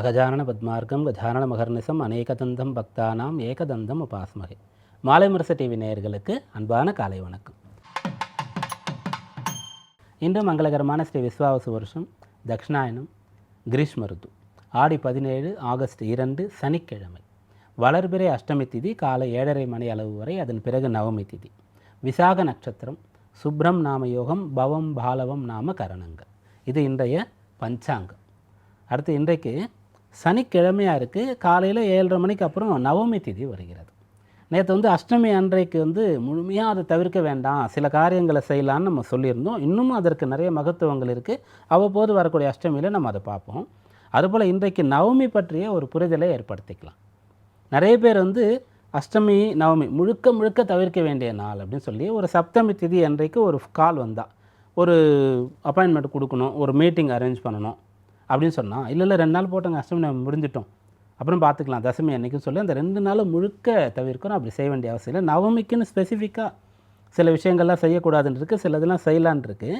அகஜானன பத்மார்க்கம் கஜானன மகர்நிசம் அநேகதந்தம் பக்தானாம் ஏகதந்தம் உபாஸ்மகை மாலை முரசு டிவி நேயர்களுக்கு அன்பான காலை வணக்கம். இன்று மங்களகரமான ஸ்ரீ விஸ்வாவசு வருஷம் தக்ஷணாயனம் கிரீஷ்ம ருத்து ஆடி பதினேழு ஆகஸ்ட் இரண்டு சனிக்கிழமை. வளர்பிறை அஷ்டமி திதி காலை ஏழரை மணி அளவு வரை அதன் பிறகு நவமி திதி. விசாக நட்சத்திரம் சுப்ரம் நாம யோகம் பவம் பாலவம் நாம கரணங்கள். இது இன்றைய பஞ்சாங்கம். அடுத்து இன்றைக்கு சனிக்கிழமையாக இருக்குது காலையில் ஏழரை மணிக்கு அப்புறம் நவமி திதி வருகிறது. நேற்று வந்து அஷ்டமி அன்றைக்கு வந்து முழுமையாக அதை தவிர்க்க வேண்டாம். சில காரியங்களை செய்யலான்னு நம்ம சொல்லியிருந்தோம். இன்னமும் அதற்கு நிறைய மகத்துவங்கள் இருக்குது அவ்வப்போது வரக்கூடிய அஷ்டமியில் நம்ம அதை பார்ப்போம். அதுபோல் இன்றைக்கு நவமி பற்றிய ஒரு புரிதலை ஏற்படுத்திக்கலாம். நிறைய பேர் வந்து அஷ்டமி நவமி முழுக்க முழுக்க தவிர்க்க வேண்டிய நாள் அப்படின்னு சொல்லி ஒரு சப்தமி திதி அன்றைக்கு ஒரு கால் வந்தால் ஒரு அப்பாயின்மெண்ட் கொடுக்கணும் ஒரு மீட்டிங் அரேஞ்ச் பண்ணணும். அப்படின்னு சொன்னால் இல்லை இல்லை ரெண்டு நாள் போட்டோங்க அஷ்டமி நம்ம முடிஞ்சிட்டோம். அப்புறம் பார்த்துக்கலாம் தசமி அன்றைக்கும் சொல்லி அந்த ரெண்டு நாளும் முழுக்க தவிர்க்கணும் அப்படி செய்ய வேண்டிய அவசியம் இல்லை. நவமிக்குன்னு ஸ்பெசிஃபிக்காக சில விஷயங்கள்லாம் செய்யக்கூடாதுன்னு இருக்குது சில இதெல்லாம் செய்யலான் இருக்குது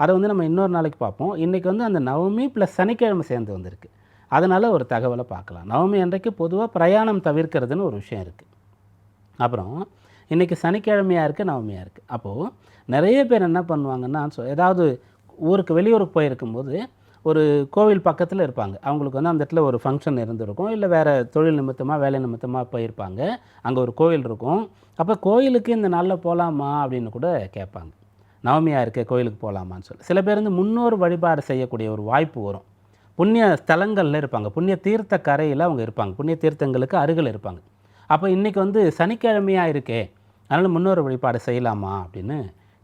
அதை வந்து நம்ம இன்னொரு நாளைக்கு பார்ப்போம். இன்றைக்கி வந்து அந்த நவமி ப்ளஸ் சனிக்கிழமை சேர்ந்து வந்திருக்கு. அதனால் ஒரு தகவலை பார்க்கலாம். நவமி அன்றைக்கு பொதுவாக பிரயாணம் தவிர்க்கிறதுன்னு ஒரு விஷயம் இருக்குது அப்புறம் இன்றைக்கி சனிக்கிழமையாக இருக்குது நவமியாக இருக்குது அப்போது நிறைய பேர் என்ன பண்ணுவாங்கன்னா ஸோ ஏதாவது ஊருக்கு வெளியூருக்கு போயிருக்கும்போது ஒரு கோவில் பக்கத்தில் இருப்பாங்க. அவங்களுக்கு வந்து அந்த இடத்துல ஒரு ஃபங்க்ஷன் இருந்திருக்கும். இல்லை வேறு தொழில் நிமித்தமாக வேலை நிமித்தமாக போயிருப்பாங்க. அங்கே ஒரு கோயில் இருக்கும். அப்போ கோயிலுக்கு இந்த நாளில் போகலாமா அப்படின்னு கூட கேட்பாங்க. நவமியாக இருக்க கோயிலுக்கு போகலாமான்னு சொல்லி. சில பேர் வந்து முன்னோர் வழிபாடு செய்யக்கூடிய ஒரு வாய்ப்பு வரும். புண்ணிய ஸ்தலங்களில் இருப்பாங்க. புண்ணிய தீர்த்த கரையில் அவங்க இருப்பாங்க. புண்ணிய தீர்த்தங்களுக்கு அருகில் இருப்பாங்க. அப்போ இன்றைக்கி வந்து சனிக்கிழமையாக இருக்கே. அதனால் முன்னோர் வழிபாடு செய்யலாமா அப்படின்னு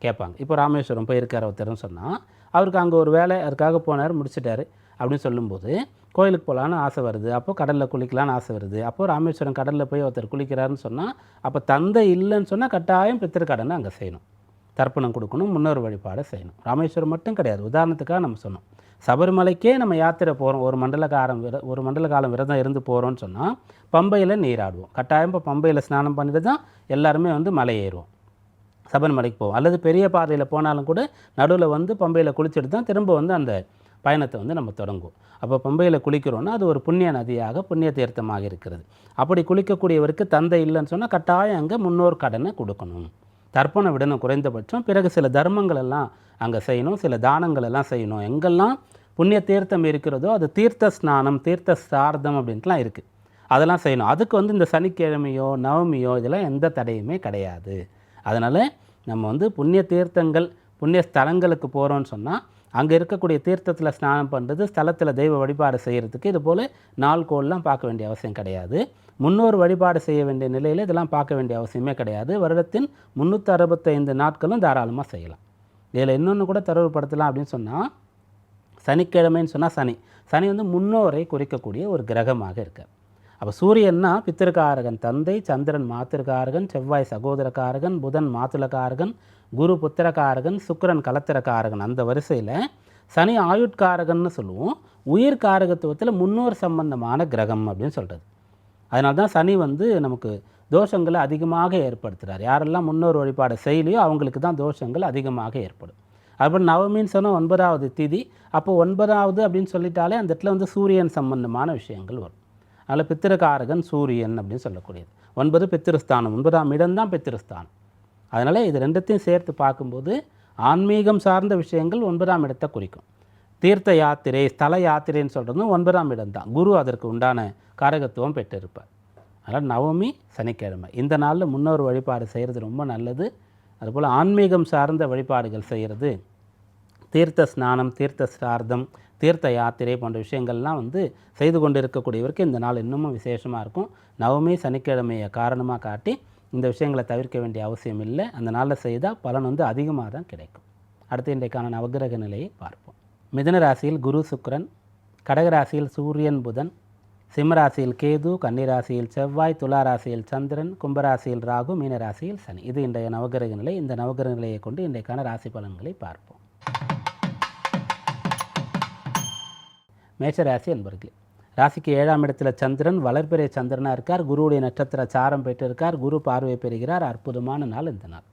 கேட்பாங்க. இப்போ ராமேஸ்வரம் போயிருக்கார் ஒருத்தர்னு சொன்னால் அவருக்கு அங்கே ஒரு வேலை அதுக்காக போனார் முடிச்சிட்டாரு அப்படின்னு சொல்லும்போது கோயிலுக்கு போகலான்னு ஆசை வருது. அப்போது கடலில் குளிக்கலான்னு ஆசை வருது. அப்போ ராமேஸ்வரம் கடலில் போய் ஒருத்தர் குளிக்கிறாருன்னு சொன்னால் அப்போ தந்தை இல்லைன்னு சொன்னால் கட்டாயம் பித்திருக்கடனை அங்கே செய்யணும். தர்ப்பணம் கொடுக்கணும் முன்னோர் வழிபாடை செய்யணும். ராமேஸ்வரம் மட்டும் கிடையாது. உதாரணத்துக்காக நம்ம சொன்னோம். சபரிமலைக்கே நம்ம யாத்திரை போகிறோம் ஒரு மண்டல காலம் விர ஒரு மண்டல காலம் விரதம் இருந்து போகிறோம்னு சொன்னால் பம்பையில் நீராடுவோம். கட்டாயம் இப்போ பம்பையில் ஸ்நானம் பண்ணிட்டு தான் எல்லாருமே வந்து மலை ஏறுவோம். சபரிமலைக்கு போவோம். அல்லது பெரிய பாதையில் போனாலும் கூட நடுவில் வந்து பம்பையில் குளிச்சுட்டு தான் திரும்ப வந்து அந்த பயணத்தை வந்து நம்ம தொடங்குவோம். அப்போ பம்பையில் குளிக்கிறோன்னா அது ஒரு புண்ணிய நதியாக புண்ணிய தீர்த்தமாக இருக்கிறது. அப்படி குளிக்கக்கூடியவருக்கு தந்தை இல்லைன்னு சொன்னால் கட்டாயம் அங்கே முன்னோர் கடனை கொடுக்கணும். தர்ப்பணம் விடணும் குறைந்தபட்சம் பிறகு சில தர்மங்கள் எல்லாம் அங்கே செய்யணும் சில தானங்கள் எல்லாம் செய்யணும். எங்கெல்லாம் புண்ணிய தீர்த்தம் இருக்கிறதோ அது தீர்த்த ஸ்நானம் தீர்த்த சார்த்தம் அப்படின்ட்டுலாம் இருக்குது அதெல்லாம் செய்யணும். அதுக்கு வந்து இந்த சனிக்கிழமையோ நவமியோ இதெல்லாம் எந்த தடையுமே கிடையாது. அதனால் நம்ம வந்து புண்ணிய தீர்த்தங்கள் புண்ணிய ஸ்தலங்களுக்கு போகிறோன்னு சொன்னால் அங்கே இருக்கக்கூடிய தீர்த்தத்தில் ஸ்நானம் பண்ணுறது ஸ்தலத்தில் தெய்வ வழிபாடு செய்கிறதுக்கு இது போல் நாள் கோள்லாம் பார்க்க வேண்டிய அவசியம் கிடையாது. முன்னோர் வழிபாடு செய்ய வேண்டிய நிலையில் இதெல்லாம் பார்க்க வேண்டிய அவசியமே கிடையாது. வருடத்தின் முந்நூற்றி அறுபத்தைந்து நாட்களும் தாராளமாக செய்யலாம். இதில் இன்னொன்று கூட தரவுப்படுத்தலாம் அப்படின்னு சொன்னால் சனிக்கிழமைன்னு சொன்னால் சனி. சனி வந்து முன்னோரை குறிக்கக்கூடிய ஒரு கிரகமாக இருக்கார். அப்போ சூரியன்னா பித்திருக்காரகன் தந்தை சந்திரன் மாத்திருக்காரகன் செவ்வாய் சகோதரக்காரகன் புதன் மாத்துலக்காரகன் குரு புத்திரக்காரகன் சுக்கரன் கலத்திரக்காரகன். அந்த வரிசையில் சனி ஆயுட்காரகன்னு சொல்லுவோம். உயிர் காரகத்துவத்தில் முன்னோர் சம்பந்தமான கிரகம் அப்படின்னு சொல்கிறது அதனால தான் சனி வந்து நமக்கு தோஷங்களை அதிகமாக ஏற்படுத்துகிறார் யாரெல்லாம் முன்னோர் வழிபாடு செய்யலையோ அவங்களுக்கு தான் தோஷங்கள் அதிகமாக ஏற்படும். அப்புறம் நவமின்னு சொன்னால் ஒன்பதாவது திதி அப்போ ஒன்பதாவது அப்படின்னு சொல்லிட்டாலே அந்த இடத்துல வந்து சூரியன் சம்பந்தமான விஷயங்கள் வரும். அதில் பித்திருக்காரகன் சூரியன் அப்படின்னு சொல்லக்கூடியது. ஒன்பது பித்திருஸ்தானம் ஒன்பதாம் இடம்தான் பித்திருஸ்தானம். அதனால் இது ரெண்டுத்தையும் சேர்த்து பார்க்கும்போது ஆன்மீகம் சார்ந்த விஷயங்கள் ஒன்பதாம் இடத்தை குறிக்கும். தீர்த்த யாத்திரை ஸ்தல யாத்திரைன்னு சொல்கிறதும் ஒன்பதாம் இடம்தான் குரு அதற்கு உண்டான காரகத்துவம் பெற்றிருப்பார். அதனால் நவமி சனிக்கிழமை. இந்த நாளில் முன்னோர் வழிபாடு செய்கிறது ரொம்ப நல்லது. அதுபோல் ஆன்மீகம் சார்ந்த வழிபாடுகள் செய்கிறது தீர்த்த ஸ்நானம் தீர்த்த சிரார்த்தம் தீர்த்த யாத்திரை போன்ற விஷயங்கள்லாம் வந்து செய்து கொண்டு இருக்கக்கூடியவருக்கு இந்த நாள் இன்னமும் விசேஷமாக இருக்கும். நவமி சனிக்கிழமையை காரணமாக காட்டி இந்த விஷயங்களை தவிர்க்க வேண்டிய அவசியம் இல்லை. அந்த நாளில் செய்தால் பலன் வந்து அதிகமாக தான் கிடைக்கும். அடுத்து இன்றைக்கான நவகிரக நிலையை பார்ப்போம். மிதன ராசியில் குரு சுக்கரன் கடகராசியில் சூரியன் புதன் சிம்மராசியில் கேது கன்னிராசியில் செவ்வாய் துலா ராசியில் சந்திரன் கும்பராசியில் ராகு மீனராசியில் சனி. இது இன்றைய நவகிரக நிலை. இந்த நவகிரக நிலையை கொண்டு இன்றைக்கான ராசி பலன்களை பார்ப்போம். மேஷராசி அன்பர்களே ராசிக்கு ஏழாம் இடத்துல சந்திரன் வளர்பிறை சந்திரனாக இருக்கார் குருவுடைய நட்சத்திர சாரம் பெற்றிருக்கார் குரு பார்வை பெறுகிறார் அற்புதமான நாள் இந்த நாள்.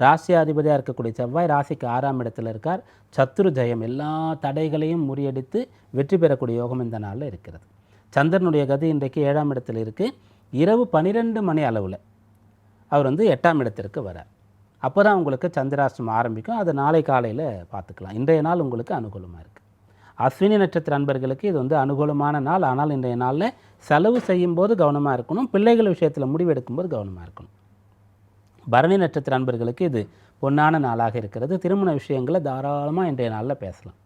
ராசி அதிபதியாக இருக்கக்கூடிய செவ்வாய் ராசிக்கு ஆறாம் இடத்துல இருக்கார் சத்துரு ஜெயம் எல்லா தடைகளையும் முறியடித்து வெற்றி பெறக்கூடிய யோகம் இந்த நாளில் இருக்கிறது. சந்திரனுடைய கதி இன்றைக்கு ஏழாம் இடத்தில் இருக்குது இரவு பன்னிரெண்டு மணி அளவில் அவர் வந்து எட்டாம் இடத்திற்கு வரார். அப்போ தான் உங்களுக்கு சந்திராஷ்டம் ஆரம்பிக்கும் அதை நாளை காலையில் பார்த்துக்கலாம். இன்றைய நாள் உங்களுக்கு அனுகூலமாக இருக்குது அஸ்வினி நட்சத்திர அன்பர்களுக்கு இது வந்து அனுகூலமான நாள். ஆனால் இன்றைய நாளில் செலவு செய்யும்போது கவனமாக இருக்கணும். பிள்ளைகள் விஷயத்தில் முடிவெடுக்கும்போது கவனமாக இருக்கணும். பரணி நட்சத்திர அன்பர்களுக்கு இது பொன்னான நாளாக இருக்கிறது. திருமண விஷயங்களை தாராளமாக இன்றைய நாளில் பேசலாம்.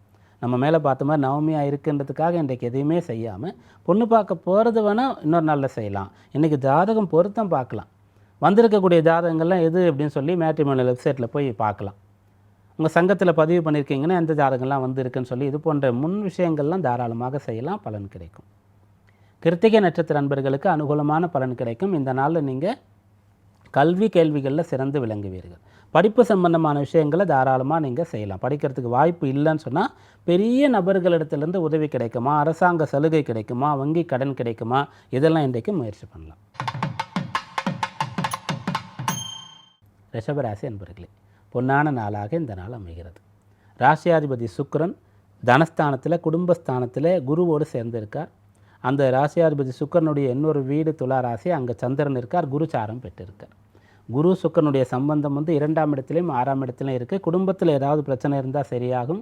நம்ம மேலே பார்த்த மாதிரி நவமியாக இருக்குன்றதுக்காக இன்றைக்கு எதையுமே செய்யாமல் பொண்ணு பார்க்க போகிறது வேணால் இன்னொரு நாளில் செய்யலாம். இன்றைக்கி ஜாதகம் பொருத்தம் பார்க்கலாம். வந்திருக்கக்கூடிய ஜாதகங்கள்லாம் எது அப்படின்னு சொல்லி மேட்ரிமோனியல் வெப்சைட்டில் போய் பார்க்கலாம். உங்கள் சங்கத்தில் பதிவு பண்ணியிருக்கீங்கன்னா எந்த ஜாதகம்லாம் வந்திருக்குன்னு சொல்லி இது போன்ற முன் விஷயங்கள்லாம் தாராளமாக செய்யலாம். பலன் கிடைக்கும். கிருத்திகை நட்சத்திர நண்பர்களுக்கு அனுகூலமான பலன் கிடைக்கும். இந்த நாளில் நீங்கள் கல்வி கேள்விகளில் சிறந்து விளங்குவீர்கள். படிப்பு சம்பந்தமான விஷயங்களை தாராளமாக நீங்கள் செய்யலாம். படிக்கிறதுக்கு வாய்ப்பு இல்லைன்னு சொன்னால் பெரிய நபர்களிடத்துலேருந்து உதவி கிடைக்குமா? அரசாங்க சலுகை கிடைக்குமா? வங்கி கடன் கிடைக்குமா? இதெல்லாம் இன்றைக்கு முயற்சி பண்ணலாம். ரிஷபராசி என்பர்களே பொன்னான நாளாக இந்த நாள் அமைகிறது. ராசியாதிபதி சுக்கரன் தனஸ்தானத்தில் குடும்பஸ்தானத்தில் குருவோடு சேர்ந்திருக்கார். அந்த ராசியாதிபதி சுக்கிரனுடைய இன்னொரு வீடு துலா ராசி அங்கே சந்திரன் இருக்கார் குருச்சாரம் பெற்றிருக்கார். குரு சுக்கரனுடைய சம்பந்தம் வந்து இரண்டாம் இடத்துலையும் ஆறாம் இடத்துலையும் இருக்குது குடும்பத்தில் ஏதாவது பிரச்சனை இருந்தால் சரியாகும்.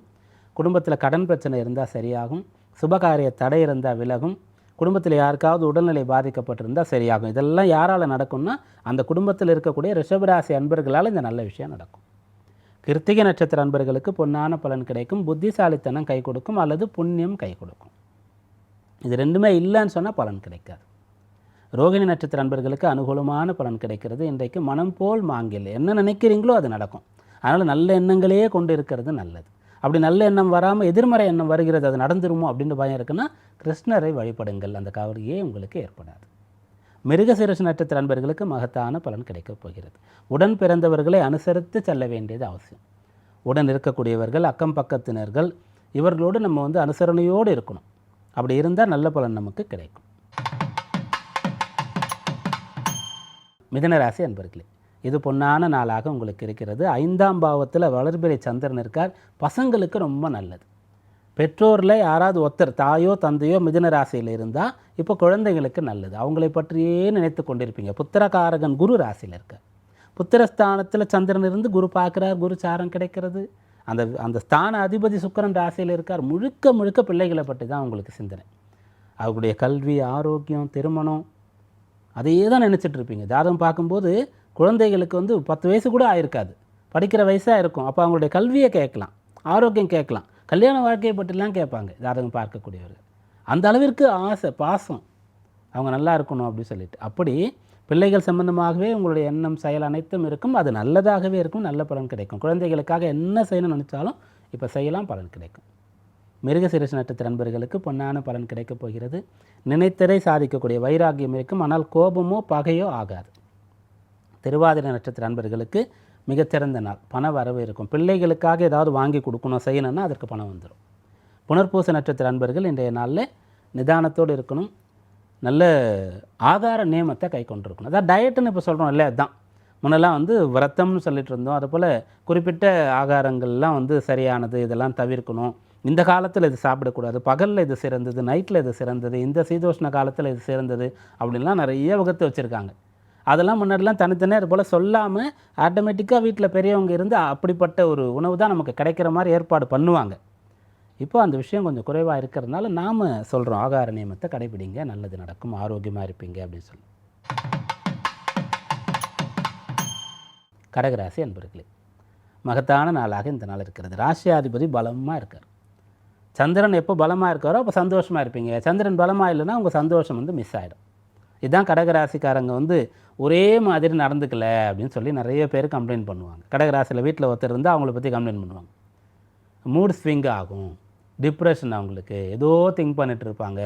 குடும்பத்தில் கடன் பிரச்சனை இருந்தால் சரியாகும். சுபகாரிய தடை இருந்தால் விலகும். குடும்பத்தில் யாருக்காவது உடல்நிலை பாதிக்கப்பட்டிருந்தால் சரியாகும். இதெல்லாம் யாரால் நடக்கும்னா அந்த குடும்பத்தில் இருக்கக்கூடிய ரிஷபராசி அன்பர்களால் இந்த நல்ல விஷயம் நடக்கும். கிருத்திகை நட்சத்திர அன்பர்களுக்கு பொன்னான பலன் கிடைக்கும். புத்திசாலித்தனம் கை கொடுக்கும் அல்லது புண்ணியம் கை கொடுக்கும். இது ரெண்டுமே இல்லைன்னு சொன்னால் பலன் கிடைக்காது. ரோகிணி நட்சத்திர அன்பர்களுக்கு அனுகூலமான பலன் கிடைக்கிறது. இன்றைக்கு மனம் போல் மாங்கில் என்ன நினைக்கிறீங்களோ அது நடக்கும். அதனால் நல்ல எண்ணங்களையே கொண்டு இருக்கிறது நல்லது. அப்படி நல்ல எண்ணம் வராமல் எதிர்மறை எண்ணம் வருகிறது அது நடந்துருமோ அப்படின்னு பயம் இருக்குன்னா கிருஷ்ணரை வழிபடுங்கள். அந்த கவலையே உங்களுக்கு ஏற்படாது. மிருகசீரச நட்சத்திர அன்பர்களுக்கு மகத்தான பலன் கிடைக்கப் போகிறது. உடன் பிறந்தவர்களை அனுசரித்து செல்ல வேண்டியது அவசியம். உடன் இருக்கக்கூடியவர்கள் அக்கம் பக்கத்தினர்கள் இவர்களோடு நம்ம வந்து அனுசரணையோடு இருக்கணும். அப்படி இருந்தால் நல்ல பலன் நமக்கு கிடைக்கும். மிதனராசி அன்பர்களே இது பொன்னான நாளாக உங்களுக்கு இருக்கிறது. ஐந்தாம் பாவத்தில் வளர்பிறை சந்திரன் இருக்கார். பசங்களுக்கு ரொம்ப நல்லது. பெற்றோரில் யாராவது ஒருத்தர் தாயோ தந்தையோ மிதுன ராசியில் இருந்தால் இப்போ குழந்தைங்களுக்கு நல்லது. அவங்களை பற்றியே நினைத்து கொண்டிருப்பீங்க. புத்திரகாரகன் குரு ராசியில் இருக்கார் புத்திரஸ்தானத்தில் சந்திரன் இருந்து குரு பார்க்குறார் குரு சாரம் கிடைக்கிறது. அந்த அந்த ஸ்தான அதிபதி சுக்கரன் ராசியில் இருக்கார். முழுக்க முழுக்க பிள்ளைகளை பற்றி தான் உங்களுக்கு சிந்தனை. அவர்களுடைய கல்வி ஆரோக்கியம் திருமணம் அதையே தான் நினச்சிட்டு இருப்பீங்க. ஜாதகம் பார்க்கும்போது குழந்தைகளுக்கு வந்து பத்து வயசு கூட ஆயிருக்காது. படிக்கிற வயசாக இருக்கும். அப்போ அவங்களுடைய கல்வியை கேட்கலாம். ஆரோக்கியம் கேட்கலாம். கல்யாண வாழ்க்கையை பற்றிலாம் கேட்பாங்க ஜாதகம் பார்க்கக்கூடியவர்கள். அந்த அளவிற்கு ஆசை பாசம். அவங்க நல்லா இருக்கணும் அப்படின்னு சொல்லிட்டு. அப்படி பிள்ளைகள் சம்பந்தமாகவே உங்களுடைய எண்ணம் செயல் அனைத்தும் இருக்கும். அது நல்லதாகவே இருக்கும் நல்ல பலன் கிடைக்கும். குழந்தைகளுக்காக என்ன செய்யணும்னு நினச்சாலும் இப்போ செய்யலாம் பலன் கிடைக்கும். மிருகசிரச நட்சத்திர நண்பர்களுக்கு பொன்னான பலன் கிடைக்கப் போகிறது. நினைத்தரை சாதிக்கக்கூடிய வைராகியம் இருக்கும். ஆனால் கோபமோ பகையோ ஆகாது. திருவாதிரை நட்சத்திர நண்பர்களுக்கு மிகச்சிறந்த நாள் பண வரவு இருக்கும். பிள்ளைகளுக்காக ஏதாவது வாங்கி கொடுக்கணும் செய்யணும்னா அதற்கு பணம் வந்துடும் புனர்பூச நட்சத்திர நண்பர்கள் இன்றைய நாளில் நிதானத்தோடு இருக்கணும். நல்ல ஆதார நியமத்தை கை கொண்டிருக்கணும். அதான் டயட்டுன்னு இப்போ சொல்கிறோம் இல்லை அதுதான் முன்னெல்லாம் வந்து விரத்தம்னு சொல்லிட்டு இருந்தோம். அதுபோல் குறிப்பிட்ட ஆகாரங்கள்லாம் வந்து சரியானது இதெல்லாம் தவிர்க்கணும். இந்த காலத்தில் இது சாப்பிடக்கூடாது. பகலில் இது சிறந்தது நைட்டில் இது சிறந்தது இந்த சீதோஷ்ண காலத்தில் இது சிறந்தது அப்படின்லாம் நிறைய வகுத்து வச்சுருக்காங்க. அதெல்லாம் முன்னாடிலாம் தனித்தனியாக இது போல் சொல்லாமல் ஆட்டோமேட்டிக்காக வீட்டில் பெரியவங்க இருந்து அப்படிப்பட்ட ஒரு உணவு தான் நமக்கு கிடைக்கிற மாதிரி ஏற்பாடு பண்ணுவாங்க. இப்போ அந்த விஷயம் கொஞ்சம் குறைவாக இருக்கிறதுனால நாம் சொல்கிறோம் ஆகார நியமத்தை கடைபிடிங்க. நல்லது நடக்கும். ஆரோக்கியமாக இருப்பீங்க அப்படின்னு சொல்லி. கடகராசி அன்பர்களே மகத்தான நாளாக இந்த நாள் இருக்கிறது. ராசியாதிபதி பலமாக இருக்கார். சந்திரன் எப்போ பலமாக இருக்காரோ அப்போ சந்தோஷமாக இருப்பீங்க. சந்திரன் பலமாக இல்லைன்னா உங்கள் சந்தோஷம் வந்து மிஸ் ஆகிடும் இதுதான் கடகராசிக்காரங்க வந்து ஒரே மாதிரி நடந்துக்கல அப்படின்னு சொல்லி நிறைய பேர் கம்ப்ளைண்ட் பண்ணுவாங்க. கடகராசியில் வீட்டில் ஒருத்தர் இருந்து அவங்கள பற்றி கம்ப்ளைண்ட் பண்ணுவாங்க. மூட் ஸ்விங் ஆகும். டிப்ரெஷன் அவங்களுக்கு. ஏதோ திங்க் பண்ணிட்டு இருப்பாங்க.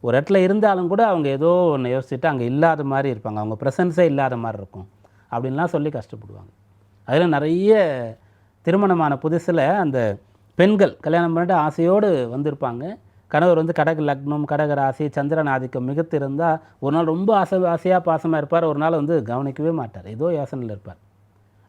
ஒரு இடத்துல இருந்தாலும் கூட அவங்க ஏதோ ஒன்று யோசிச்சுட்டு அங்கே இல்லாத மாதிரி இருப்பாங்க. அவங்க ப்ரெசன்ஸே இல்லாத மாதிரி இருக்கும். அப்படின்லாம் சொல்லி கஷ்டப்படுவாங்க. அதில் நிறைய திருமணமான புதுசில் அந்த பெண்கள் கல்யாணம் பண்ணிட்டு ஆசையோடு வந்திருப்பாங்க. கணவர் வந்து கடக லக்னம் கடக ராசி சந்திரன் ஆதிக்கம் மிகுத்து இருந்தால் ஒரு நாள் ரொம்ப ஆசை ஆசையாக பாசமாக இருப்பார். ஒரு நாள் வந்து கவனிக்கவே மாட்டார். ஏதோ யோசனையில் இருப்பார்.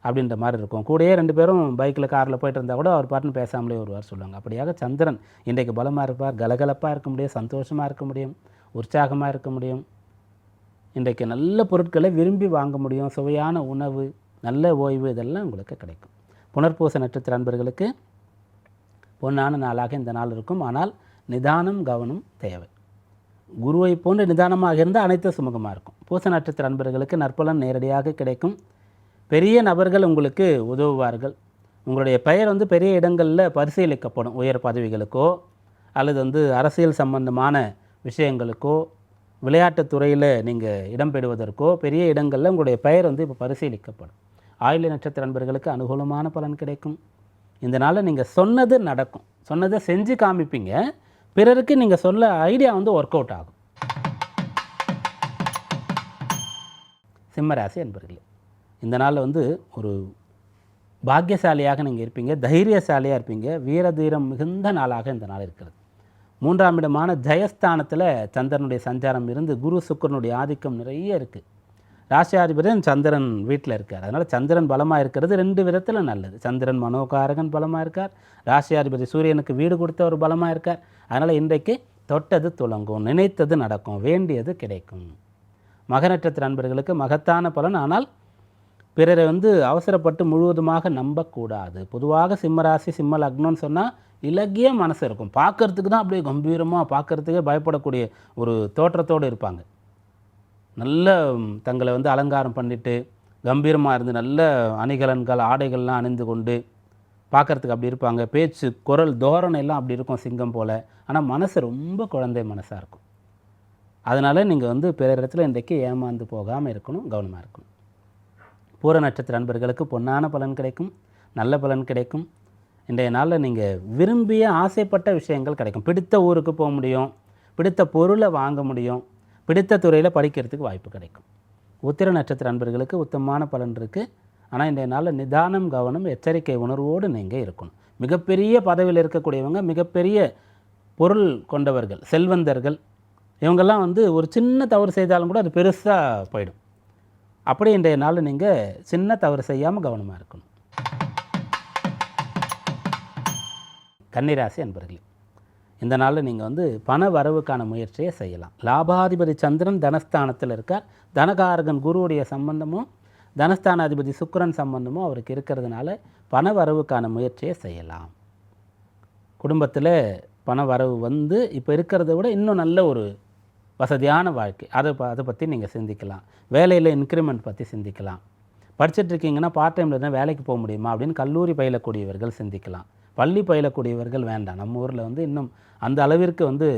அப்படின்ற மாதிரி இருக்கும். கூடயே ரெண்டு பேரும் பைக்கில் காரில் போயிட்டு இருந்தால் கூட அவர் பாட்டுன்னு பேசாமலே வருவார் சொல்லுவாங்க. அப்படியாக சந்திரன் இன்றைக்கு பலமாக இருப்பார். கலகலப்பாக இருக்க முடியும் சந்தோஷமாக இருக்க முடியும் உற்சாகமாக இருக்க முடியும். இன்றைக்கு நல்ல பொருட்களை விரும்பி வாங்க முடியும். சுவையான உணவு நல்ல ஓய்வு இதெல்லாம் உங்களுக்கு கிடைக்கும். புனர்பூச நட்சத்திர அன்பர்களுக்கு பொன்னான நாளாக இந்த நாள் இருக்கும். ஆனால் நிதானம் கவனம் தேவை. குருவை போன்று நிதானமாக இருந்தால் அனைத்து சுமூகமாக இருக்கும். பூச நட்சத்திர அன்பர்களுக்கு நற்பலன் நேரடியாக கிடைக்கும். பெரிய நபர்கள் உங்களுக்கு உதவுவார்கள். உங்களுடைய பெயர் வந்து பெரிய இடங்களில் பரிசீலிக்கப்படும். உயர் பதவிகளுக்கோ அல்லது வந்து அரசியல் சம்பந்தமான விஷயங்களுக்கோ விளையாட்டுத் துறையில் நீங்கள் இடம்பெறுவதற்கோ பெரிய இடங்களில் உங்களுடைய பெயர் வந்து இப்போ பரிசீலிக்கப்படும். ஆயுள நட்சத்திர நண்பர்களுக்கு அனுகூலமான பலன் கிடைக்கும். இதனால் நீங்கள் சொன்னது நடக்கும். சொன்னதை செஞ்சு காமிப்பீங்க. பிறருக்கு நீங்கள் சொல்ல ஐடியா வந்து ஒர்க் அவுட் ஆகும். சிம்மராசி என்பர்களே இந்த நாளில் வந்து ஒரு பாக்கியசாலியாக நீங்கள் இருப்பீங்க தைரியசாலியாக இருப்பீங்க வீரதீரம் மிகுந்த நாளாக இந்த நாள் இருக்கிறது. மூன்றாம் இடமான ஜெயஸ்தானத்தில் சந்திரனுடைய சஞ்சாரம் இருந்து குரு சுக்கரனுடைய ஆதிக்கம் நிறைய இருக்குது ராசியாதிபதியும் சந்திரன் வீட்டில் இருக்கார். அதனால் சந்திரன் பலமாக இருக்கிறது ரெண்டு விதத்தில் நல்லது. சந்திரன் மனோகாரகன் பலமாக இருக்கார். ராசியாதிபதி சூரியனுக்கு வீடு கொடுத்த ஒரு பலமாக இருக்கார். அதனால் இன்றைக்கு தொட்டது துலங்கும் நினைத்தது நடக்கும் வேண்டியது கிடைக்கும். மக நட்சத்திர மகத்தான பலன். ஆனால் பிறரை வந்து அவசரப்பட்டு முழுவதுமாக நம்பக்கூடாது. பொதுவாக சிம்மராசி சிம்ம லக்னம்னு சொன்னால் இலகிய மனசு இருக்கும். பார்க்கறதுக்கு தான் அப்படியே கம்பீரமாக பார்க்கறதுக்கே பயப்படக்கூடிய ஒரு தோற்றத்தோடு இருப்பாங்க. நல்ல தங்களை வந்து அலங்காரம் பண்ணிட்டு கம்பீரமாக இருந்து நல்ல அணிகலன்கள் ஆடைகள்லாம் அணிந்து கொண்டு பார்க்கறதுக்கு அப்படி இருப்பாங்க. பேச்சு குரல் தோரணை எல்லாம் அப்படி இருக்கும் சிங்கம் போல். ஆனால் மனசு ரொம்ப குழந்தை மனசாக இருக்கும். அதனால் நீங்கள் வந்து பிற இடத்துல இன்றைக்கு ஏமாந்து போகாமல் இருக்கணும் கவனமாக இருக்கணும். பூர நட்சத்திர நண்பர்களுக்கு பொன்னான பலன் கிடைக்கும் நல்ல பலன் கிடைக்கும். இன்றைய நாளில் நீங்கள் விரும்பிய ஆசைப்பட்ட விஷயங்கள் கிடைக்கும். பிடித்த ஊருக்கு போக முடியும் பிடித்த பொருளை வாங்க முடியும். பிடித்த துறையில் படிக்கிறதுக்கு வாய்ப்பு கிடைக்கும். உத்திர நட்சத்திர அன்பர்களுக்கு உத்தமமான பலன் இருக்குது ஆனால் இன்றைய நாளில் நிதானம் கவனம் எச்சரிக்கை உணர்வோடு நீங்கள் இருக்கணும். மிகப்பெரிய பதவியில் இருக்கக்கூடியவங்க மிகப்பெரிய பொருள் கொண்டவர்கள் செல்வந்தர்கள் இவங்கெல்லாம் வந்து ஒரு சின்ன தவறு செய்தாலும் கூட அது பெருசாக போயிடும். அப்படி இன்றைய நாளில் நீங்கள் சின்ன தவறு செய்யாமல் கவனமாக இருக்கணும். கன்னிராசி அன்பர்களே இந்த நாளில் நீங்கள் வந்து பண வரவுக்கான முயற்சியை செய்யலாம். லாபாதிபதி சந்திரன் தனஸ்தானத்தில் இருக்கார். தனகாரகன் குருவுடைய சம்பந்தமும் தனஸ்தானாதிபதி சுக்கிரன் சம்பந்தமும் அவருக்கு இருக்கிறதுனால பண வரவுக்கான முயற்சியை செய்யலாம். குடும்பத்தில் பண வரவு வந்து இப்போ இருக்கிறத விட இன்னும் நல்ல ஒரு வசதியான வாழ்க்கை. அதை ப அதை பற்றி நீங்கள் சிந்திக்கலாம். வேலையில் இன்க்ரிமெண்ட் பற்றி சிந்திக்கலாம். படிச்சுட்டு இருக்கீங்கன்னா பார்ட் டைமில் இருந்தால் வேலைக்கு போக முடியுமா அப்படின்னு கல்லூரி பயிலக்கூடியவர்கள் சிந்திக்கலாம். பள்ளி பயிலக்கூடியவர்கள் வேண்டாம். நம்ம ஊரில் வந்து இன்னும் அந்த அளவிற்கு வந்து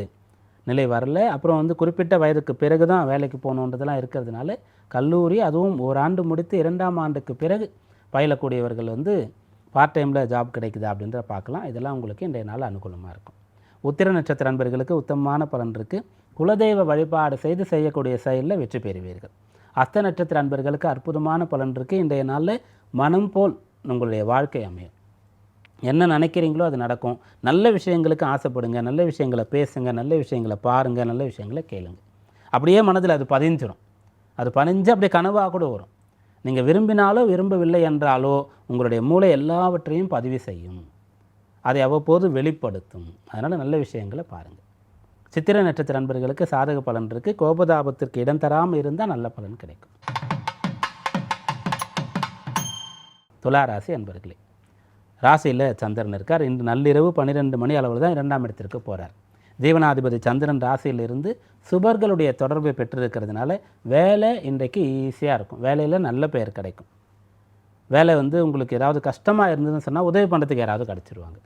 நிலை வரல. அப்புறம் வந்து குறிப்பிட்ட வயதுக்கு பிறகு தான் வேலைக்கு போகணுன்றதெல்லாம் இருக்கிறதுனால கல்லூரி அதுவும் ஓராண்டு முடித்து இரண்டாம் ஆண்டுக்கு பிறகு பயிலக்கூடியவர்கள் வந்து பார்ட் டைமில் ஜாப் கிடைக்குதா அப்படின்றத பார்க்கலாம். இதெல்லாம் உங்களுக்கு இன்றைய நாள் அனுகூலமாக இருக்கும். உத்திர நட்சத்திர அன்பர்களுக்கு உத்தமமான பலன் இருக்குது குலதெய்வ வழிபாடு செய்து செய்யக்கூடிய செயலில் வெற்றி பெறுவீர்கள். அஸ்த நட்சத்திர அன்பர்களுக்கு அற்புதமான பலன் இருக்குது இன்றைய நாளில் மனம் போல் உங்களுடைய வாழ்க்கை அமையும். என்ன நினைக்கிறீங்களோ அது நடக்கும். நல்ல விஷயங்களுக்கு ஆசைப்படுங்க நல்ல விஷயங்களை பேசுங்க நல்ல விஷயங்களை பாருங்கள் நல்ல விஷயங்களை கேளுங்க. அப்படியே மனதில் அது பதிஞ்சிடும் அது பதிஞ்சு அப்படியே கனவாக கூட வரும். நீங்கள் விரும்பினாலோ விரும்பவில்லை என்றாலோ உங்களுடைய மூளை எல்லாவற்றையும் பதிவு செய்யும். அதை அவ்வப்போது வெளிப்படுத்தும். அதனால் நல்ல விஷயங்களை பாருங்கள் சித்திர நட்சத்திர நண்பர்களுக்கு சாதக பலன் இருக்குது கோபதாபத்திற்கு இடம் தராமல் இருந்தால் நல்ல பலன் கிடைக்கும். துளாராசி அன்பர்களே ராசியில் சந்திரன் இருக்கார். இன்று நள்ளிரவு பன்னிரெண்டு மணி அளவில் தான் இரண்டாம் இடத்திற்கு போகிறார் ஜீவனாதிபதி சந்திரன் ராசியிலிருந்து சுபர்களுடைய தொடர்பை பெற்றிருக்கிறதுனால வேலை இன்றைக்கு ஈஸியாக இருக்கும். வேலையில் நல்ல பெயர் கிடைக்கும். வேலை வந்து உங்களுக்கு ஏதாவது கஷ்டமாக இருந்ததுன்னு சொன்னால் உதவி பண்ணுறதுக்கு யாராவது கிடச்சிருவாங்க.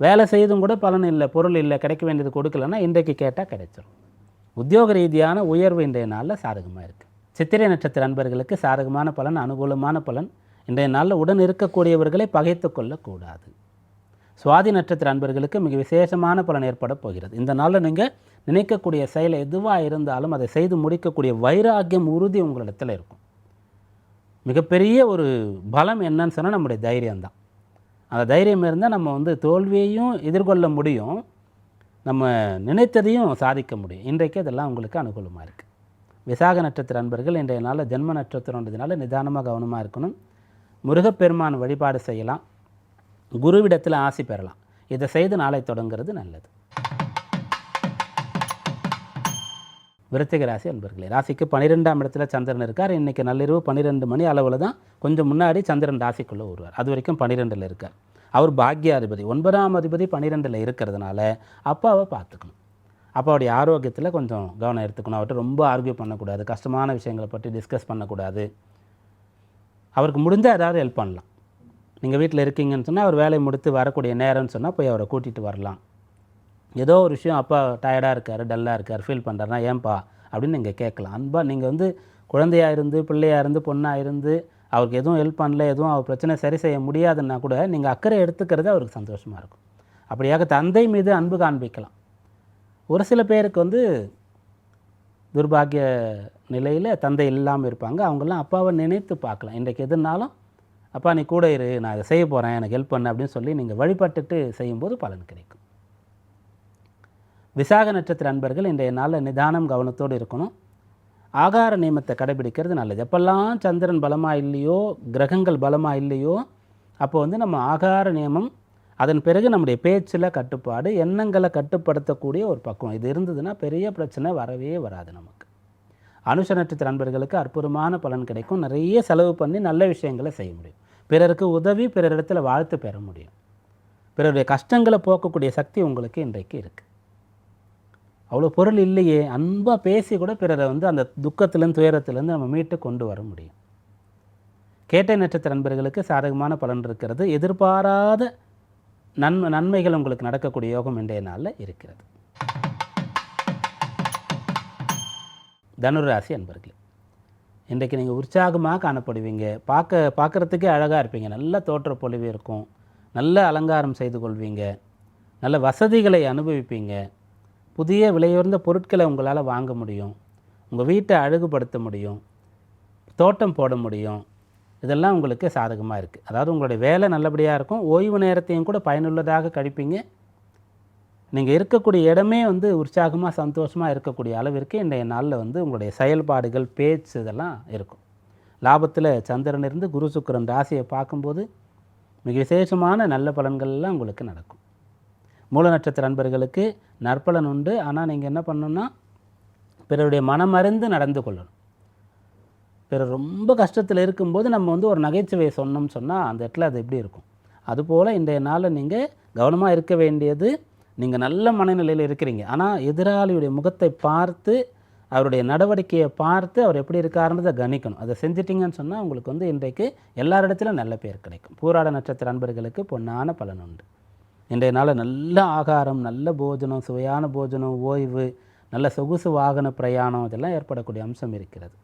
வேலை செய்தும் கூட பலன் இல்லை பொருள் இல்லை கிடைக்க வேண்டியது கொடுக்கலன்னா இன்றைக்கு கேட்டால் கிடைச்சிரும். உத்தியோக ரீதியான உயர்வு இன்றைய நாளில் சாதகமாக இருக்குது சித்திரை நட்சத்திர அன்பர்களுக்கு சாதகமான பலன் அனுகூலமான பலன் இன்றைய நாளில் உடன் இருக்கக்கூடியவர்களை பகைத்து கொள்ளக்கூடாது. சுவாதி நட்சத்திர அன்பர்களுக்கு மிக விசேஷமான பலன் ஏற்பட போகிறது. இந்த நாளில் நீங்கள் நினைக்கக்கூடிய செயல் எதுவாக இருந்தாலும் அதை செய்து முடிக்கக்கூடிய வைராக்கியம் உறுதி உங்களிடத்தில் இருக்கும். மிகப்பெரிய ஒரு பலம் என்னன்னு சொன்னால் நம்முடைய தைரியம்தான் அந்த தைரியம் இருந்தால் நம்ம வந்து தோல்வியையும் எதிர்கொள்ள முடியும். நம்ம நினைத்ததையும் சாதிக்க முடியும். இன்றைக்கு அதெல்லாம் உங்களுக்கு அனுகூலமாக இருக்குது விசாக நட்சத்திர அன்பர்கள் இன்றைய நாளில் ஜென்ம நட்சத்திரன்றதுனால நிதானமாக கவனமாக இருக்கணும். முருகப்பெருமான் வழிபாடு செய்யலாம். குருவிடத்தில் ஆசி பெறலாம். இதை செய்து நாளை தொடங்குறது நல்லது. விருத்திக ராசி அன்பர்களே ராசிக்கு பன்னிரெண்டாம் இடத்துல சந்திரன் இருக்கார். இன்றைக்கி நள்ளிரவு பன்னிரெண்டு மணி அளவில் தான் கொஞ்சம் முன்னாடி சந்திரன் ராசிக்குள்ளே வருவார் அது வரைக்கும் பன்னிரெண்டில் இருக்கார். அவர் பாக்யாதிபதி ஒன்பதாம் அதிபதி பன்னிரெண்டில் இருக்கிறதுனால அப்பாவை பார்த்துக்கணும். அப்பாவுடைய ஆரோக்கியத்தில் கொஞ்சம் கவனம் எடுத்துக்கணும். அவர்கிட்ட ரொம்ப ஆர்கியூ பண்ணக்கூடாது. கஷ்டமான விஷயங்களை பற்றி டிஸ்கஸ் பண்ணக்கூடாது. அவருக்கு முடிஞ்சால் ஏதாவது ஹெல்ப் பண்ணலாம். நீங்கள் வீட்டில் இருக்கீங்கன்னு சொன்னால் அவர் வேலையை முடித்து வரக்கூடிய நேரம்னு சொன்னால் போய் அவரை கூட்டிகிட்டு வரலாம். ஏதோ ஒரு விஷயம் அப்பா டயர்டாக இருக்கார் டல்லாக இருக்கார் ஃபீல் பண்ணுறாருனா ஏன்பா அப்படின்னு நீங்கள் கேட்கலாம். அன்பா நீங்கள் வந்து குழந்தையாக இருந்து பிள்ளையாக இருந்து பொண்ணாக இருந்து அவருக்கு எதுவும் ஹெல்ப் பண்ணல எதுவும் அவர் பிரச்சனை சரி செய்ய முடியாதுன்னா கூட நீங்கள் அக்கறை எடுத்துக்கிறது அவருக்கு சந்தோஷமாக இருக்கும். அப்படியாக தந்தை மீது அன்பு காண்பிக்கலாம். ஒரு சில பேருக்கு வந்து துர்பாகிய நிலையில் தந்தை இல்லாமல் இருப்பாங்க. அவங்கெல்லாம் அப்பாவை நினைத்து பார்க்கலாம். இன்றைக்கு எதுனாலும் அப்பா நீ கூட இரு நான் இதை செய்ய போகிறேன் எனக்கு ஹெல்ப் பண்ண அப்படின்னு சொல்லி நீங்கள் வழிபட்டுட்டு செய்யும்போது பலன் கிடைக்கும். விசாக நட்சத்திர அன்பர்கள் இன்றைய நாளில் நிதானம் கவனத்தோடு இருக்கணும். ஆகார நியமத்தை கடைபிடிக்கிறது நல்லது. எப்பெல்லாம் சந்திரன் பலமாக இல்லையோ கிரகங்கள் பலமாக இல்லையோ அப்போ வந்து நம்ம ஆகார நியமம் அதன் பிறகு நம்முடைய பேச்சில் கட்டுப்பாடு எண்ணங்களை கட்டுப்படுத்தக்கூடிய ஒரு பக்குவம். இது இருந்ததுன்னா பெரிய பிரச்சனை வரவே வராது நமக்கு. அனுஷ நட்சத்திர நண்பர்களுக்கு அற்புதமான பலன் கிடைக்கும். நிறைய செலவு பண்ணி நல்ல விஷயங்களை செய்ய முடியும். பிறருக்கு உதவி பிறரிடத்தில் வாழ்த்து பெற முடியும். பிறருடைய கஷ்டங்களை போக்கக்கூடிய சக்தி உங்களுக்கு இன்றைக்கு இருக்குது அவ்வளோ பொருள் இல்லையே. அன்பாக பேசி கூட பிறரை வந்து அந்த துக்கத்திலேருந்து துயரத்திலேருந்து நம்ம மீட்டு கொண்டு வர முடியும். கேட்டை நட்சத்திர நண்பர்களுக்கு சாதகமான பலன் இருக்கிறது. எதிர்பாராத நன்மை நன்மைகள் உங்களுக்கு நடக்கக்கூடிய யோகம் இன்றைய நாளில் இருக்கிறது. தனுராசி அன்பர்களே இன்றைக்கு நீங்கள் உற்சாகமாக காணப்படுவீங்க. பார்க்க பார்க்குறதுக்கே அழகாக இருப்பீங்க. நல்ல தோற்ற பொலிவு இருக்கும். நல்ல அலங்காரம் செய்து கொள்வீங்க. நல்ல வசதிகளை அனுபவிப்பீங்க. புதிய விலையுயர்ந்த பொருட்களை உங்களால் வாங்க முடியும். உங்கள் வீட்டை அழகுபடுத்த முடியும். தோட்டம் போட முடியும். இதெல்லாம் உங்களுக்கு சாதகமாக இருக்குது அதாவது உங்களுடைய வேலை நல்லபடியாக இருக்கும். ஓய்வு நேரத்தையும் கூட பயனுள்ளதாக கழிப்பீங்க. நீங்கள் இருக்கக்கூடிய இடமே வந்து உற்சாகமாக சந்தோஷமாக இருக்கக்கூடிய அளவிற்கு இன்றைய நாளில் வந்து உங்களுடைய செயல்பாடுகள் பேச்சு இதெல்லாம் இருக்கும். லாபத்தில் சந்திரன் இருந்து குரு சுக்கரன் ராசியை பார்க்கும்போது மிக விசேஷமான நல்ல பலன்கள்லாம் உங்களுக்கு நடக்கும். மூல நட்சத்திர நண்பர்களுக்கு நற்பலன் உண்டு. ஆனால் நீங்கள் என்ன பண்ணணும்னா பிறருடைய மனமறிந்து நடந்து கொள்ளணும். பிறர் ரொம்ப கஷ்டத்தில் இருக்கும்போது நம்ம வந்து ஒரு நகைச்சுவையை சொன்னோம்னு சொன்னால் அந்த இடத்துல அது எப்படி இருக்கும்? அதுபோல் இன்றைய நாளில் நீங்கள் கவனமாக இருக்க வேண்டியது நீங்கள் நல்ல மனநிலையில் இருக்கிறீங்க. ஆனால் எதிராளியுடைய முகத்தை பார்த்து அவருடைய நடவடிக்கையை பார்த்து அவர் எப்படி இருக்காருன்றதை கணிக்கணும். அதை செஞ்சிட்டிங்கன்னு சொன்னால் உங்களுக்கு வந்து இன்றைக்கு எல்லாரிடத்திலும் நல்ல பேர் கிடைக்கும். பூராட நட்சத்திர அன்பர்களுக்கு பொன்னான பலன் உண்டு. இன்றைய நாளில் நல்ல ஆகாரம் நல்ல போஜனம் சுவையான போஜனம் ஓய்வு நல்ல சொகுசு வாகன பிரயாணம் இதெல்லாம் ஏற்படக்கூடிய அம்சம் இருக்கிறது.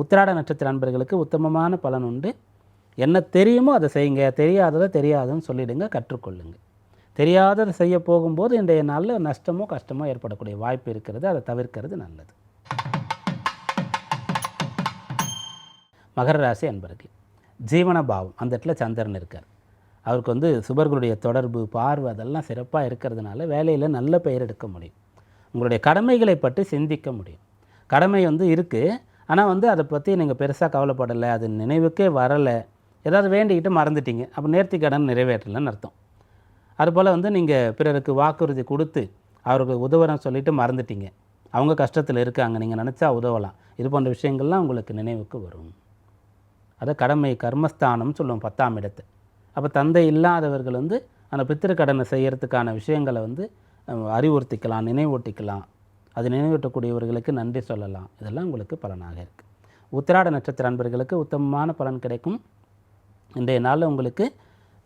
உத்திராட நட்சத்திர நண்பர்களுக்கு உத்தமமான பலன் உண்டு. என்ன தெரியுமோ அதை செய்யுங்க. தெரியாததை தெரியாதுன்னு சொல்லிடுங்க கற்றுக்கொள்ளுங்க. தெரியாததை செய்ய போகும்போது இன்றைய நாளில் நஷ்டமோ கஷ்டமோ ஏற்படக்கூடிய வாய்ப்பு இருக்கிறது. அதை தவிர்க்கிறது நல்லது. மகர ராசி அன்பர்கள் ஜீவன பாவம். அந்த இடத்துல சந்திரன் இருக்கார். அவருக்கு வந்து சுபர்களுடைய தொடர்பு பார்வை அதெல்லாம் சிறப்பாக இருக்கிறதுனால வேலையில் நல்ல பெயர் எடுக்க முடியும். உங்களுடைய கடமைகளை பற்றி சிந்திக்க முடியும். கடமை வந்து இருக்குது ஆனால் வந்து அதை பற்றி நீங்கள் பெருசாக கவலைப்படலை அது நினைவுக்கே வரலை. ஏதாவது வேண்டிக்கிட்டு மறந்துட்டீங்க. அப்போ நேர்த்தி கடன் நிறைவேற்றலைன்னு அர்த்தம். அதுபோல் வந்து நீங்கள் பிறருக்கு வாக்குறுதி கொடுத்து அவருக்கு உதவுறேன்னு சொல்லிவிட்டு மறந்துட்டீங்க. அவங்க கஷ்டத்தில் இருக்காங்க. நீங்கள் நினச்சா உதவலாம். இது போன்ற விஷயங்கள்லாம் உங்களுக்கு நினைவுக்கு வரும். அதை கடமை கர்மஸ்தானம்னு சொல்லுவோம் பத்தாம் இடத்தை. அப்போ தந்தை இல்லாதவர்கள் வந்து அந்த பித்திருக்கடனை செய்கிறதுக்கான விஷயங்களை வந்து அறிவுறுத்திக்கலாம் நினைவூட்டிக்கலாம். அது நினைவூட்டக்கூடியவர்களுக்கு நன்றி சொல்லலாம். இதெல்லாம் உங்களுக்கு பலனாக இருக்குது உத்திராட நட்சத்திர அன்பர்களுக்கு உத்தமமான பலன் கிடைக்கும். இன்றைய நாளில் உங்களுக்கு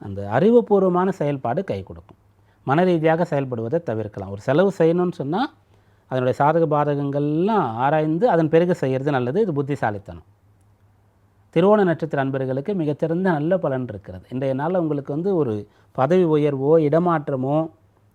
அந்த அறிவுபூர்வமான செயல்பாடு கை கொடுக்கும். மன ரீதியாக செயல்படுவதை தவிர்க்கலாம். ஒரு செலவு செய்யணும்னு சொன்னால் அதனுடைய சாதக பாதகங்கள்லாம் ஆராய்ந்து அதன் பிறகு செய்கிறது நல்லது. இது புத்திசாலித்தனம். திருவோண நட்சத்திர அன்பர்களுக்கு மிகச்சிறந்த நல்ல பலன் இருக்கிறது. இன்றைய நாளில் உங்களுக்கு வந்து ஒரு பதவி உயர்வோ இடமாற்றமோ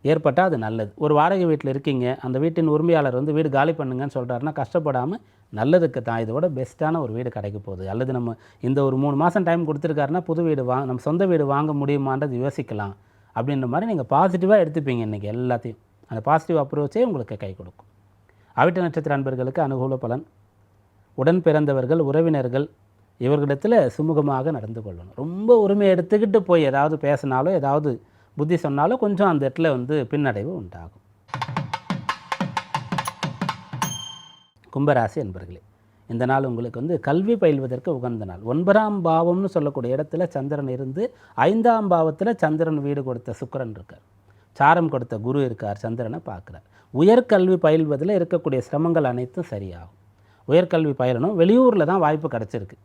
ஏற்பட்டால் அது நல்லது. ஒரு வாடகை வீட்டில் இருக்கீங்க அந்த வீட்டின் உரிமையாளர் வந்து வீடு காலி பண்ணுங்கன்னு சொல்கிறாருன்னா கஷ்டப்படாமல் நல்லதுக்கு தான். இதோட பெஸ்ட்டான ஒரு வீடு கிடைக்க போகுது. அல்லது நம்ம இந்த ஒரு மூணு மாதம் டைம் கொடுத்துருக்காருன்னா புது வீடு வா நம்ம சொந்த வீடு வாங்க முடியுமான்றது யோசிக்கலாம். அப்படின்ற மாதிரி நீங்கள் பாசிட்டிவாக எடுத்துப்பீங்க இன்றைக்கி எல்லாத்தையும். அந்த பாசிட்டிவ் அப்ரோச்சே உங்களுக்கு கை கொடுக்கும். அவிட்ட நட்சத்திர அன்பர்களுக்கு அனுகூல பலன். உடன் பிறந்தவர்கள் உறவினர்கள் இவர்களிடத்தில் சுமூகமாக நடந்து கொள்ளணும். ரொம்ப உரிமை எடுத்துக்கிட்டு போய் ஏதாவது பேசினாலோ ஏதாவது புத்தி சொன்னாலும் கொஞ்சம் அந்த இடத்துல வந்து பின்னடைவு உண்டாகும். கும்பராசி என்பர்களே இந்த நாள் உங்களுக்கு வந்து கல்வி பயில்வதற்கு உகந்த நாள். ஒன்பதாம் பாவம்னு சொல்லக்கூடிய இடத்துல சந்திரன் இருந்து ஐந்தாம் பாவத்தில் சந்திரன் வீடு கொடுத்த சுக்கரன் இருக்கார். சாரம் கொடுத்த குரு இருக்கார் சந்திரனை பார்க்குறார். உயர்கல்வி பயில்வதில் இருக்கக்கூடிய சிரமங்கள் அனைத்தும் சரியாகும். உயர்கல்வி பயிலணும் வெளியூரில் தான் வாய்ப்பு கிடச்சிருக்கு.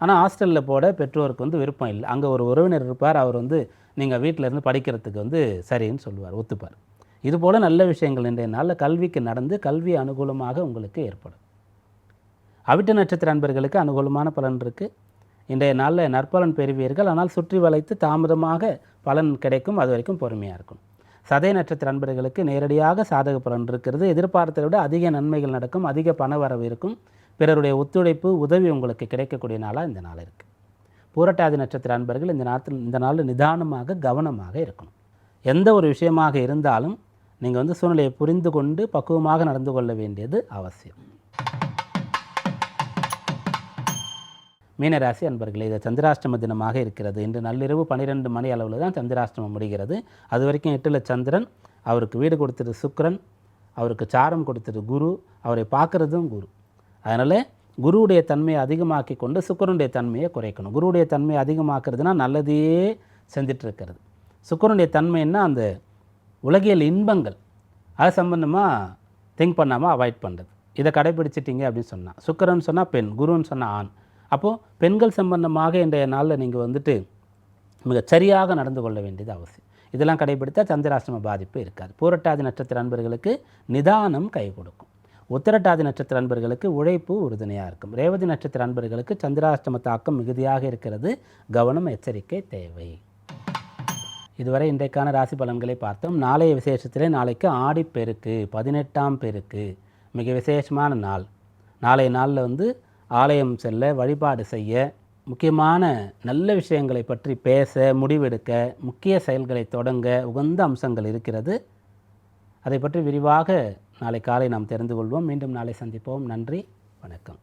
ஆனால் ஹாஸ்டலில் போட பெற்றோருக்கு வந்து விருப்பம் இல்லை. அங்கே ஒரு உறவினர் இருப்பார். அவர் வந்து நீங்கள் வீட்டில் இருந்து படிக்கிறதுக்கு வந்து சரின்னு சொல்லுவார் ஒத்துப்பார். இதுபோல் நல்ல விஷயங்கள் இன்றைய நாளில் கல்விக்கு நடந்து கல்வி அனுகூலமாக உங்களுக்கு ஏற்படும். அவிட்ட நட்சத்திர அன்பர்களுக்கு அனுகூலமான பலன் இருக்குது இன்றைய நாளில் நற்பலன் பெறுவீர்கள். ஆனால் சுற்றி வளைத்து தாமதமாக பலன் கிடைக்கும். அது வரைக்கும் பொறுமையாக இருக்கும் சதய நட்சத்திர அன்பர்களுக்கு நேரடியாக சாதக பலன் இருக்கிறது. எதிர்பார்த்ததை விட அதிக நன்மைகள் நடக்கும். அதிக பண வரவு இருக்கும். பிறருடைய ஒத்துழைப்பு உதவி உங்களுக்கு கிடைக்கக்கூடிய நாளாக இந்த நாள் இருக்குது பூரட்டாதி நட்சத்திர அன்பர்கள் இந்த நாட்டில் இந்த நாளில் நிதானமாக கவனமாக இருக்கணும். எந்த ஒரு விஷயமாக இருந்தாலும் நீங்கள் வந்து சூழ்நிலையை புரிந்து கொண்டு பக்குவமாக நடந்து கொள்ள வேண்டியது அவசியம். மீனராசி அன்பர்களே இது சந்திராஷ்டம தினமாக இருக்கிறது. இன்று நள்ளிரவு பன்னிரெண்டு மணி அளவில் தான் சந்திராஷ்டமம் முடிகிறது. அது வரைக்கும் எட்டில் சந்திரன் அவருக்கு வீடு கொடுத்தது சுக்ரன் அவருக்கு சாரம் கொடுத்தது குரு அவரை பார்க்குறதும் குரு. அதனால் குருவுடைய தன்மையை அதிகமாக்கி கொண்டு சுக்கரனுடைய தன்மையை குறைக்கணும். குருவுடைய தன்மையை அதிகமாக்குறதுனா நல்லதையே செஞ்சிட்ருக்கிறது சுக்கரனுடைய தன்மைன்னா அந்த உலகியல் இன்பங்கள். அது சம்பந்தமாக திங்க் பண்ணாமல் அவாய்ட் பண்ணுறது இதை கடைபிடிச்சிட்டிங்க அப்படின்னு சொன்னால் சுக்கரன் சொன்னால் பெண் குருன்னு சொன்னால் ஆண். அப்போது பெண்கள் சம்பந்தமாக இன்றைய நாளில் நீங்கள் வந்துட்டு மிக சரியாக நடந்து கொள்ள வேண்டியது அவசியம். இதெல்லாம் கடைபிடித்தால் சந்திராஷ்டம பாதிப்பு இருக்காது. பூரட்டாதி நட்சத்திர அன்பர்களுக்கு நிதானம் கை கொடுக்கும். உத்திரட்டாதி நட்சத்திர அன்பர்களுக்கு உழைப்பு உறுதுணையாக இருக்கும். ரேவதி நட்சத்திர அன்பர்களுக்கு சந்திராஷ்டம தாக்கம் மிகுதியாக இருக்கிறது. கவனம் எச்சரிக்கை தேவை. இதுவரை இன்றைக்கான ராசி பலன்களை பார்த்தோம். நாளைய விசேஷத்திலே நாளைக்கு ஆடிப்பெருக்கு பதினெட்டாம் பெருக்கு மிக விசேஷமான நாள். நாளைய நாளில் வந்து ஆலயம் செல்ல வழிபாடு செய்ய முக்கியமான நல்ல விஷயங்களை பற்றி பேச முடிவெடுக்க முக்கிய செயல்களை தொடங்க உகந்த அம்சங்கள் இருக்கிறது. அதை பற்றி விரிவாக நாளை காலை நாம் தெரிந்து கொள்வோம். மீண்டும் நாளை சந்திப்போம். நன்றி. வணக்கம்.